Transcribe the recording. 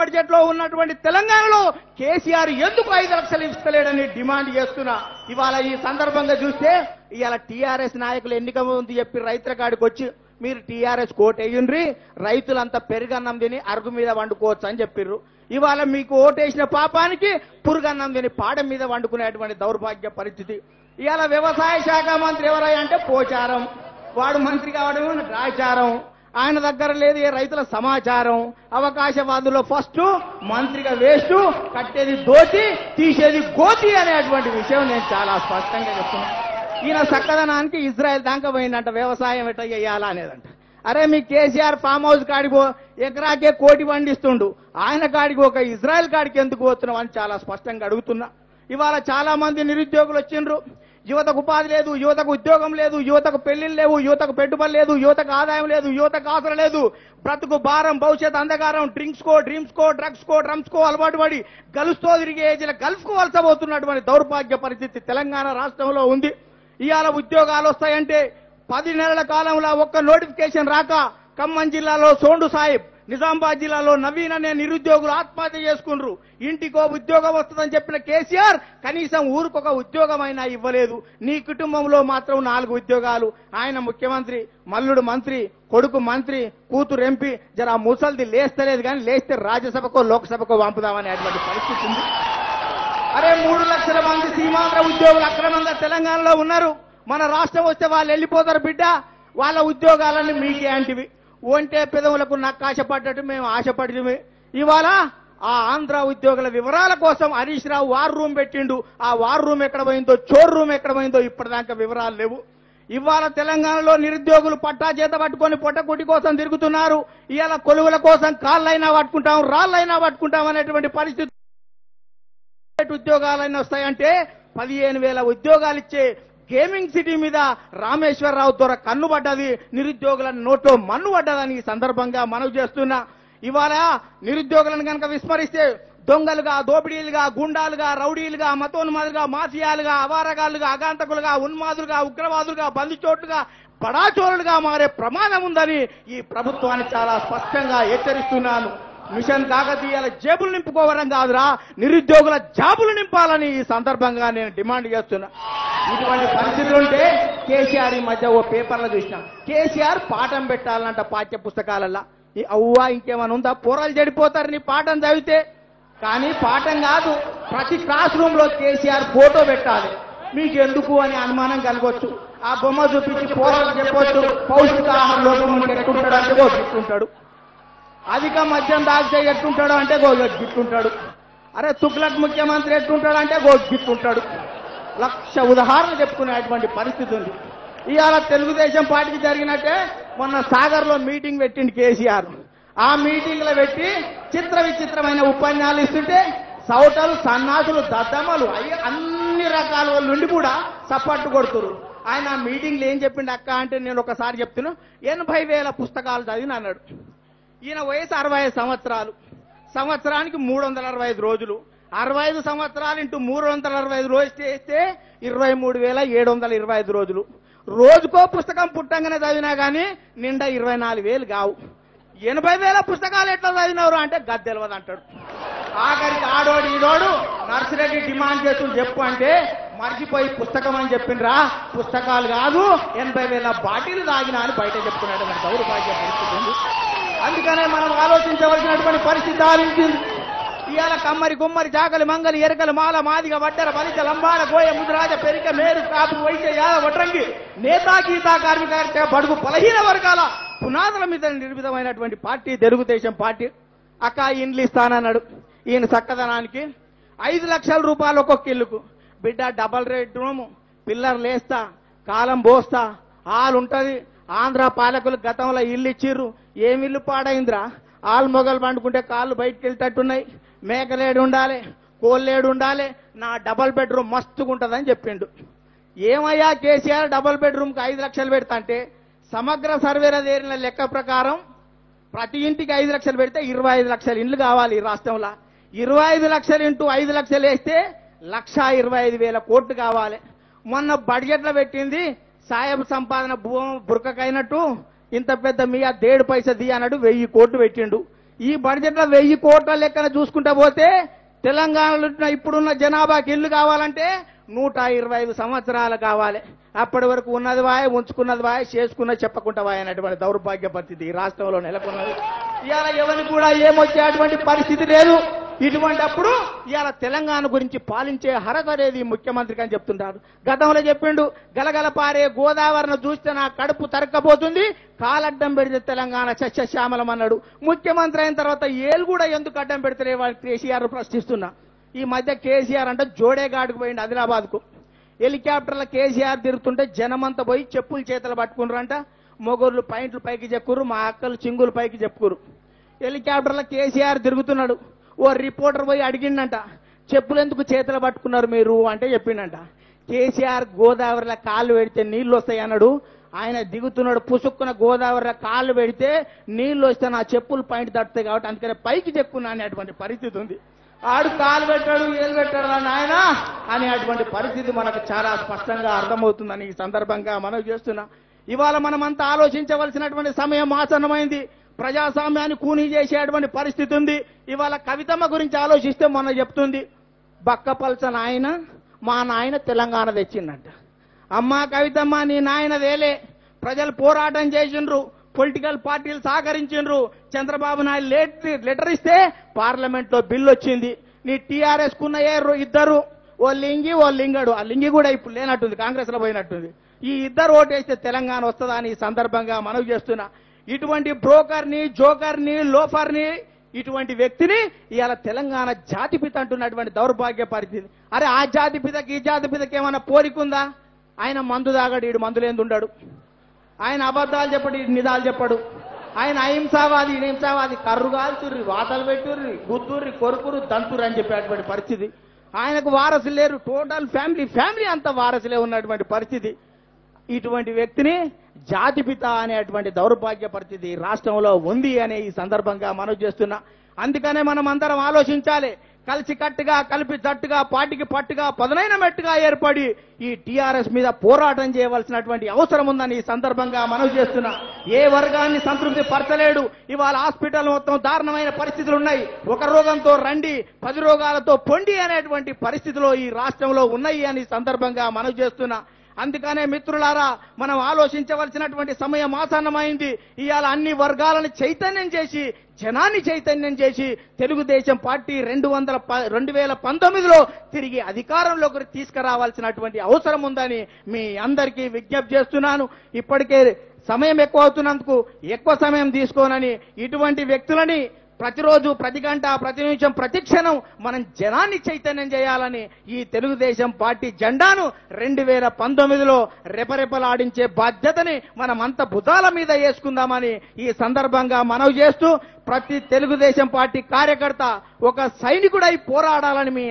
బడ్జెట్లో ఉన్నటువంటి తెలంగాణలో కేసీఆర్ ఎందుకు ఐదు లక్షలు ఇస్తలేడని డిమాండ్ చేస్తున్నా? ఇవాళ ఈ సందర్భంగా చూస్తే ఇవాళ టీఆర్ఎస్ నాయకులు ఎన్నిక ఉంది చెప్పి రైతుల కాడికి వచ్చి మీరు టీఆర్ఎస్ కోట్ అయ్యుండ్రి రైతులంతా పెరుగన్నం తిని అరుగు మీద వండుకోవచ్చు అని చెప్పిర్రు. ఇవాళ మీకు ఓటేసిన పాపానికి పురుగన్నం తిని పాడ మీద వండుకునేటువంటి దౌర్భాగ్య పరిస్థితి. ఇవాళ వ్యవసాయ శాఖ మంత్రి ఎవరై అంటే పోచారం. వాడు మంత్రి కావడం రాచారం ఆయన దగ్గర లేదు ఏ రైతుల సమాచారం. అవకాశవాదుల్లో ఫస్ట్ మంత్రిగా వేస్ట్ కట్టేది దోచి తీసేది గోతి అనేటువంటి విషయం నేను చాలా స్పష్టంగా చెప్తున్నాను ఈయన చక్కదనానికి ఇజ్రాయెల్ దాకా పోయిందంట వ్యవసాయం ఎట్లా చేయాలా అనేదంట. అరే మీ కేసీఆర్ ఫామ్ హౌస్ కాడికి ఎకరాకే కోటి పండిస్తుండు. ఆయన కాడికి ఒక ఇజ్రాయెల్ కాడికి ఎందుకు పోతున్నాం అని చాలా స్పష్టంగా అడుగుతున్నా. ఇవాళ చాలా మంది నిరుద్యోగులు వచ్చిండ్రు. యువతకు ఉపాధి లేదు యువతకు ఉద్యోగం లేదు యువతకు పెళ్ళిళ్ళు లేవు యువతకు పెట్టుబడి లేదు యువతకు ఆదాయం లేదు యువతకు ఆసర లేదు. బ్రతుకు భారం భవిష్యత్ అంధకారం డ్రింక్స్ కో డ్రీమ్స్ కో డ్రగ్స్ కో డ్రమ్స్ కో అలవాటు పడి గల్ఫ్తో తిరిగే ఏజ్ల గల్ఫ్ వలసబోతున్నటువంటి దౌర్భాగ్య పరిస్థితి తెలంగాణ రాష్ట్రంలో ఉంది. ఇవాళ ఉద్యోగాలు వస్తాయంటే పది నెలల కాలంలో ఒక్క నోటిఫికేషన్ రాక ఖమ్మం జిల్లాలో సోండు సాహిబ్ నిజామాబాద్ జిల్లాలో నవీన్ అనే నిరుద్యోగులు ఆత్మహత్య చేసుకుండ్రు. ఇంటికో ఉద్యోగం వస్తుందని చెప్పిన కేసీఆర్ కనీసం ఊరికొక ఉద్యోగమైనా ఇవ్వలేదు. నీ కుటుంబంలో మాత్రం నాలుగు ఉద్యోగాలు. ఆయన ముఖ్యమంత్రి మల్లుడు మంత్రి కొడుకు మంత్రి కూతురు ఎంపీ. జర ఆ ముసల్ది లేస్తలేదు కానీ లేస్తే రాజ్యసభకో లోక్సభకో పంపుదామనేటువంటి పరిస్థితి ఉంది. అరే మూడు లక్షల మంది సీమాంధ్ర ఉద్యోగులు అక్రమంగా తెలంగాణలో ఉన్నారు. మన రాష్ట్రం వస్తే వాళ్ళు వెళ్ళిపోతారు బిడ్డ. వాళ్ళ ఉద్యోగాలన్నీ మీకే అంటివి. ఒంటే పెదవులకు నక్కాశ ఆశపడ్డట్టు మేము ఆశపడినవి ఇవాళ ఆ ఆంధ్ర ఉద్యోగుల వివరాల కోసం హరీష్ రావు వార్ రూమ్ పెట్టిండు. ఆ వార్ రూమ్ ఎక్కడ పోయిందో చోర్ రూమ్ ఎక్కడ పోయిందో ఇప్పటిదాకా వివరాలు లేవు. ఇవాళ తెలంగాణలో నిరుద్యోగులు పట్టా చేత పట్టుకొని పొట్టకుటి కోసం తిరుగుతున్నారు. ఇవాళ కొలువుల కోసం కాళ్ళైనా పట్టుకుంటాం రాళ్ళైనా పట్టుకుంటాం అనేటువంటి పరిస్థితి ప్రైవేట్ ఉద్యోగాలన్నీ వస్తాయంటే పదిహేను వేల ఉద్యోగాలు ఇచ్చే గేమింగ్ సిటీ మీద రామేశ్వరరావు ద్వారా కన్ను పడ్డది. నిరుద్యోగుల నోట్లో మన్ను పడ్డదని ఈ సందర్భంగా మనవి చేస్తున్నా. ఇవాళ నిరుద్యోగులను కనుక విస్మరిస్తే దొంగలుగా దోపిడీలుగా గుండాలుగా రౌడీలుగా మతోన్మాదులుగా మాఫియాలుగా అవారకాలుగా అగాంతకులుగా ఉన్మాదులుగా ఉగ్రవాదులుగా బందిచోట్లుగా పడాచోరులుగా మారే ప్రమాదం ఉందని ఈ ప్రభుత్వాన్ని చాలా స్పష్టంగా హెచ్చరిస్తున్నాను. మిషన్ కాకతీయాల జేబులు నింపుకోవడం కాదురా. నిరుద్యోగుల జాబులు నింపాలని ఈ సందర్భంగా నేను డిమాండ్ చేస్తున్నా. ఇటువంటి పరిస్థితులు ఉంటే కేసీఆర్ ఈ మధ్య ఓ పేపర్లో చూసిన. కేసీఆర్ పాఠం పెట్టాలంట పాఠ్య పుస్తకాలల్లో. ఈ అవ్వా ఇంకేమైనా ఉందా? పూరలు చెడిపోతారు నీ పాఠం చదివితే. కానీ పాఠం కాదు ప్రతి క్లాస్ రూమ్లో కేసీఆర్ ఫోటో పెట్టాలి. మీకు ఎందుకు అని అనుమానం కలగొచ్చు. ఆ బొమ్మ చూపించి పోరాలు చెప్పొచ్చు. పౌష్టికాహార లోపం ఉంటే ఎట్టుంటాడు అంటే ఓ గిట్టుంటాడు. అధిక మద్యం దాగితే ఎట్టుంటాడు అంటే గో గిట్టుంటాడు. అరే తుగ్లక్ ముఖ్యమంత్రి ఎట్టుంటాడు అంటే గో గిట్టుంటాడు. లక్ష ఉదాహరణ చెప్పుకునేటువంటి పరిస్థితి ఉంది. ఇవాళ తెలుగుదేశం పార్టీకి జరిగినట్టే మొన్న సాగర్లో మీటింగ్ పెట్టింది కేసీఆర్. ఆ మీటింగ్లో పెట్టి చిత్ర విచిత్రమైన ఉపన్యాసాలు ఇస్తుంటే సౌటలు సన్నాసులు దద్దమ్మలు అయ్యి అన్ని రకాల వాళ్ళు ఉండి కూడా సప్పట్టు కొడుతురు ఆయన ఆ మీటింగ్లు ఏం చెప్పిండు అక్క అంటే నేను ఒకసారి చెప్తున్నా ఎనభై వేల పుస్తకాలు చదివిన అన్నాడు. ఈయన వయసు అరవై సంవత్సరాలు. సంవత్సరానికి మూడు వందల అరవై ఐదు రోజులు. అరవై ఐదు సంవత్సరాలు ఇంటూ మూడు వందల అరవై ఐదు రోజులు చేస్తే ఇరవై మూడు వేల ఏడు వందల ఇరవై ఐదు రోజులు. రోజుకో పుస్తకం పుట్టంగానే చదివినా కానీ నిండా ఇరవై నాలుగు వేలు కావు. ఎనభై వేల పుస్తకాలు ఎట్లా చదివినారు అంటే గద్దెలవదు అంటాడు. ఆఖరికి ఆడోడు ఈడోడు నర్సిరెడ్డి డిమాండ్ చేస్తుంది చెప్పు అంటే మర్చిపోయి పుస్తకం అని చెప్పిండ్రా. పుస్తకాలు కాదు ఎనభై వేల బాటిల్ తాగినా అని బయట చెప్తున్నాడు మన దౌర్భాగ్య పరిస్థితి ఉంది అందుకనే మనం ఆలోచించవలసినటువంటి పరిస్థితి ఆలోచించింది ఇవాళ కమ్మరి గుమ్మరి చాకలి మంగలి ఎరకలు మాల మాదిగ వడ్డర బలిత లంబాల గోయ ముదిరాజ పెరిక మేరు కాపు వైద్య యాద వడ్రంగి నేతా గీతా కార్మిక బడుగు బలహీన వర్గాల పునాదుల మీద నిర్మితమైనటువంటి పార్టీ తెలుగుదేశం పార్టీ. అక్క ఇండ్లు ఇస్తానన్నాడు ఈయన చక్కదనానికి ఐదు లక్షల రూపాయలు ఒక్కొక్క ఇల్లుకు. బిడ్డ డబల్ రేట్ రూము పిల్లర్ లేస్తా కాలం పోస్తా హాల్ ఉంటది. ఆంధ్ర పాలకులు గతంలో ఇల్లు ఇచ్చిర్రు. ఏమి ఇల్లు పాడైందిరా? ఆలు మొగలు పండుకుంటే కాళ్ళు బయటకు వెళ్తట్టున్నాయి మేకలేడు ఉండాలి కోళ్ళేడు ఉండాలి నా డబల్ బెడ్రూమ్ మస్తుగా ఉంటుందని చెప్పిండు. ఏమయ్యా కేసీఆర్ డబల్ బెడ్రూమ్కి ఐదు లక్షలు పెడతా అంటే సమగ్ర సర్వేల దేరిన లెక్క ప్రకారం ప్రతి ఇంటికి ఐదు లక్షలు పెడితే ఇరవై ఐదు లక్షల ఇండ్లు కావాలి ఈ రాష్ట్రంలో. ఇరవై ఐదు లక్షలు ఇంటూ ఐదు లక్షలు వేస్తే లక్ష ఇరవై ఐదు వేల కోట్లు కావాలి. మొన్న బడ్జెట్లో పెట్టింది సాయం సంపాదన భూమి బురకకైనట్టు ఇంత పెద్ద మీ ఆ దేడు పైస ది అన్నట్టు వెయ్యి కోట్లు పెట్టిండు. ఈ బడ్జెట్లో వెయ్యి కోట్ల లెక్కన చూసుకుంటా పోతే తెలంగాణలో ఇప్పుడున్న జనాభాకి ఇల్లు కావాలంటే నూట ఇరవై ఐదు సంవత్సరాలు కావాలి. అప్పటి వరకు ఉన్నది వాయ ఉంచుకున్నది వాయ చేసుకున్న చెప్పకుండా వాయ అనేటువంటి దౌర్భాగ్య పరిస్థితి ఈ రాష్ట్రంలో నెలకొన్నది. ఇవాళ ఎవరికి కూడా ఏమొచ్చేటువంటి పరిస్థితి లేదు. ఇటువంటి అప్పుడు ఇవాళ తెలంగాణ గురించి పాలించే అర్హత అనేది ముఖ్యమంత్రికి అని చెప్తుంటారు. గతంలో చెప్పిండు గలగల పారే గోదావరిని చూస్తే నా కడుపు తరక్కపోతుంది కాలడ్డం పెడితే తెలంగాణ సస్యశ్యామలం అన్నాడు. ముఖ్యమంత్రి అయిన తర్వాత ఏలు కూడా ఎందుకు అడ్డం పెడితే వాళ్ళు? కేసీఆర్ ప్రశ్నిస్తున్నా. ఈ మధ్య కేసీఆర్ అంటే జోడేఘాట్కు పోయిండు ఆదిలాబాద్కు. హెలికాప్టర్ల కేసీఆర్ తిరుగుతుంటే జనమంతా పోయి చెప్పులు చేతులు పట్టుకున్నారంట మొగోళ్ళు పైంట్లు పైకి చెక్కురు మా అక్కలు చింగులు పైకి చెప్పుకురు హెలికాప్టర్ల కేసీఆర్ తిరుగుతున్నాడు. ఓ రిపోర్టర్ పోయి అడిగిండంట చెప్పులు ఎందుకు చేతులు పట్టుకున్నారు మీరు? అంటే చెప్పిండంట కేసీఆర్ గోదావరిలో కాళ్ళు పెడితే నీళ్ళు వస్తాయి అన్నాడు. ఆయన దిగుతున్నాడు పుసుక్కున గోదావరిలో కాళ్ళు పెడితే నీళ్ళు వస్తే నా చెప్పులు పాయింట్ తట్టుతాయి కాబట్టి అందుకనే పైకి చెప్పుకున్నా అనేటువంటి పరిస్థితి ఉంది. ఆడు కాలు పెట్టాడు ఏలు పెట్టాడు అని ఆయన అనే అటువంటి పరిస్థితి మనకు చాలా స్పష్టంగా అర్థమవుతుందని ఈ సందర్భంగా మనం చేస్తున్నా. ఇవాళ మనమంతా ఆలోచించవలసినటువంటి సమయం ఆసన్నమైంది ప్రజాస్వామ్యాన్ని కూనీ చేసేటువంటి పరిస్థితి ఉంది. ఇవాళ కవితమ్మ గురించి ఆలోచిస్తే మొన్న చెప్తుంది బక్కపల్చ నాయన మా నాయన తెలంగాణ తెచ్చిందంట. అమ్మా కవితమ్మ నీ నాయన వేలే. ప్రజలు పోరాటం చేసిండ్రు పొలిటికల్ పార్టీలు సహకరించిండ్రు. చంద్రబాబు నాయుడు లేట్ లెటర్ ఇస్తే పార్లమెంట్లో బిల్లు వచ్చింది. నీ టీఆర్ఎస్ కున్న ఇద్దరు ఓ లింగి ఓ లింగడు. ఆ లింగి కూడా ఇప్పుడు లేనట్టుంది కాంగ్రెస్లో పోయినట్టుంది. ఈ ఇద్దరు ఓటేస్తే తెలంగాణ వస్తుందా అని ఈ సందర్భంగా మనవి చేస్తున్నా. ఇటువంటి బ్రోకర్ని జోకర్ని లోఫర్ని ఇటువంటి వ్యక్తిని ఇవాళ తెలంగాణ జాతిపిత అంటున్నటువంటి దౌర్భాగ్య పరిస్థితి. అరే ఆ జాతిపితకి ఈ జాతిపితకి ఏమైనా పోలికుందా? ఆయన మందు తాగడు ఈడు మందులేందు ఉండడు ఆయన అబద్ధాలు చెప్పడు ఈడు నిజాలు చెప్పడు. ఆయన అహింసావాది ఈయన హింసావాది. కర్రు కాల్చుర్రి వాతలు పెట్టుర్రి గుద్దుర్రి కొరుకురు దంతుర్రి అని చెప్పేటువంటి పరిస్థితి. ఆయనకు వారసులు లేరు. టోటల్ ఫ్యామిలీ ఫ్యామిలీ అంతా వారసులే ఉన్నటువంటి పరిస్థితి. ఇటువంటి వ్యక్తిని జాతిపిత అనేటువంటి దౌర్భాగ్య పరిస్థితి రాష్ట్రంలో ఉంది అనే ఈ సందర్భంగా మనం చేస్తున్నా. అందుకనే మనం అందరం ఆలోచించాలి. కలిసి కట్టుగా కలిపి జట్టుగా పాటికి పట్టుగా పదునైన మెట్టుగా ఏర్పడి ఈ టీఆర్ఎస్ మీద పోరాటం చేయవలసినటువంటి అవసరం ఉందని ఈ సందర్భంగా మనం చేస్తున్నా. ఏ వర్గాన్ని సంతృప్తి పరచలేడు. ఇవాళ హాస్పిటల్ మొత్తం దారుణమైన పరిస్థితులు ఉన్నాయి. ఒక రోగంతో రండి పది రోగాలతో పొండి అనేటువంటి పరిస్థితిలో ఈ రాష్ట్రంలో ఉన్నాయి అని సందర్భంగా మనం చేస్తున్నా. అందుకనే మిత్రులారా మనం ఆలోచించవలసినటువంటి సమయం ఆసన్నమైంది. ఇవాళ అన్ని వర్గాలను చైతన్యం చేసి జనాన్ని చైతన్యం చేసి తెలుగుదేశం పార్టీ రెండు వందల ప- రెండు వేల పంతొమ్మిదిలో తిరిగి అధికారంలోకి తీసుకురావాల్సినటువంటి అవసరం ఉందని మీ అందరికీ విజ్ఞప్తి చేస్తున్నాను. ఇప్పటికే సమయం ఎక్కువ అవుతున్నందుకు ఎక్కువ సమయం తీసుకోనని ఇటువంటి వ్యక్తులని ప్రతిరోజు ప్రతి గంట ప్రతి నిమిషం ప్రతి క్షణం మనం జనాన్ని చైతన్యం చేయాలని ఈ తెలుగుదేశం పార్టీ జెండాను రెండు వేల పంతొమ్మిదిలో రెపరెపలాడించే బాధ్యతని మనం అంత భుజాల మీద వేసుకుందామని ఈ సందర్భంగా మనవి చేస్తూ ప్రతి తెలుగుదేశం పార్టీ కార్యకర్త ఒక సైనికుడై పోరాడాలని మీ